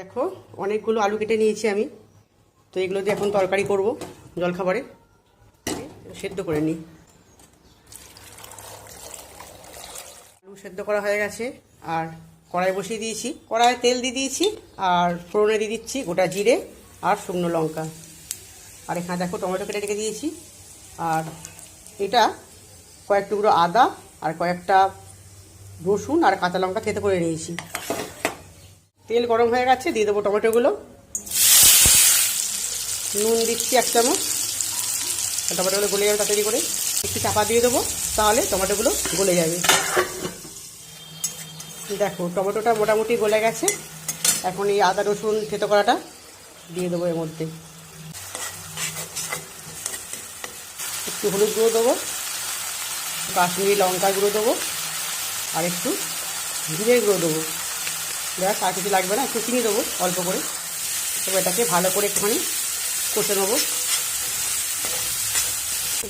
দেখো, অনেকগুলো আলু কেটে নিয়েছি আমি। তো এগুলো দিয়ে এখন তরকারি করব, জলখাবারে। সেদ্ধ করে নিই। আলু সেদ্ধ করা হয়ে গেছে, আর কড়াই বসিয়ে দিয়েছি। কড়াইয়ে তেল দিয়ে দিয়েছি, আর ফোড়নে দিয়ে দিচ্ছি গোটা জিরে আর শুকনো লঙ্কা। আর এখানে দেখো টমেটো কেটে রেখে দিয়েছি। আর এটা কয়েক টুকরো আদা আর কয়েকটা রসুন আর কাঁচা লঙ্কা খেতে করে নিয়েছি। তেল গরম হয়ে গেছে, দিয়ে দেবো টমেটোগুলো। নুন দিচ্ছি এক চামচ। টমেটোগুলো গলে যাবে তাড়াতাড়ি করে। একটু চাপা দিয়ে দেবো, তাহলে টমেটোগুলো গলে যাবে। দেখো, টমেটোটা মোটামুটি গলে গেছে। এখন এই আদা, রসুন, থেতো করাটা দিয়ে দেবো এর মধ্যে। একটু হলুদ গুঁড়ো দেবো। কাশ্মীরি লঙ্কা গুঁড়ো দেবো। আর একটু জিরে গুঁড়ো দেবো। ব্যাস আর কিছু লাগবে না, একটু চিনি দেবো, অল্প করে। তবে এটাকে ভালো করে একটুখানি কষে নেব।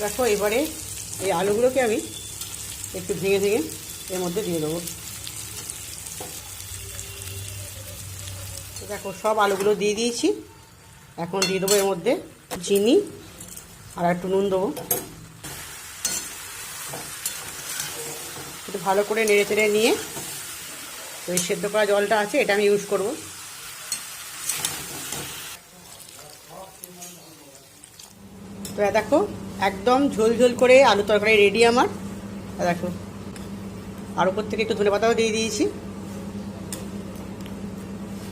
দেখো, এবারে এই আলুগুলোকে আমি একটু ভেঙে ভেঙে এর মধ্যে দিয়ে দেবো। দেখো, সব আলুগুলো দিয়ে দিয়েছি। এখন দিয়ে দেবো এর মধ্যে চিনি আর একটু নুন দেবো। একটু ভালো করে নেড়ে চেড়ে নিয়ে ওই সেদ্ধ করা জলটা আছে, এটা আমি ইউজ করব। তো দেখো, একদম ঝোল ঝোল করে আলু তরকারি রেডি আমার। দেখো, আর উপর থেকে একটু ধনে পাতাও দিয়ে দিয়েছি।